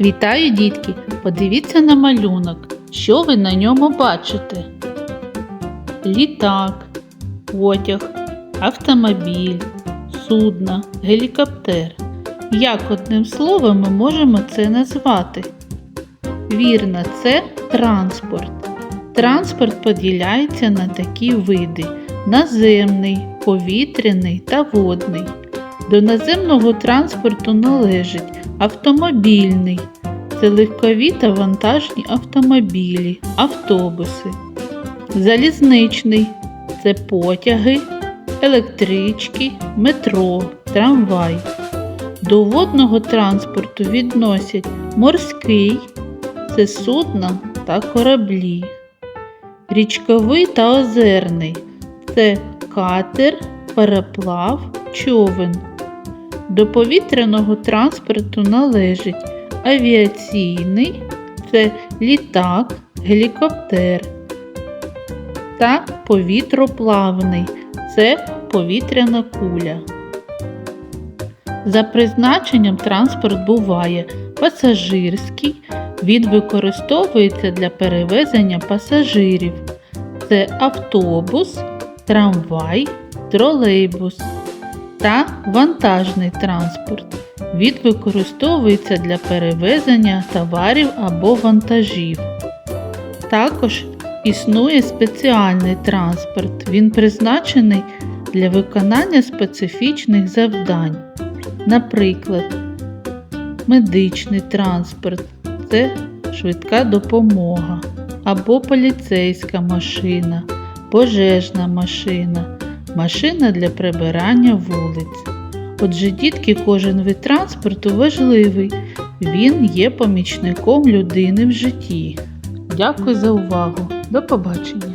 Вітаю, дітки! Подивіться на малюнок. Що ви на ньому бачите? Літак, потяг, автомобіль, судно, гелікоптер. Як одним словом ми можемо це назвати? Вірно, це транспорт. Транспорт поділяється на такі види: наземний, повітряний та водний. До наземного транспорту належить автомобільний. Це легкові та вантажні автомобілі, автобуси. Залізничний це потяги, електрички, метро, трамвай. До водного транспорту відносять морський це судна та кораблі. Річковий та озерний це катер, пароплав, човен. До повітряного транспорту належить авіаційний це літак, гелікоптер та повітроплавний це повітряна куля. За призначенням транспорт буває пасажирський, він використовується для перевезення пасажирів. Це автобус, трамвай, тролейбус та вантажний транспорт. Він використовується для перевезення товарів або вантажів. Також існує спеціальний транспорт. Він призначений для виконання специфічних завдань. Наприклад, медичний транспорт це швидка допомога, або поліцейська машина, пожежна машина, машина для прибирання вулиць. Отже, дітки, кожен вид транспорту важливий, він є помічником людини в житті. Дякую за увагу. До побачення!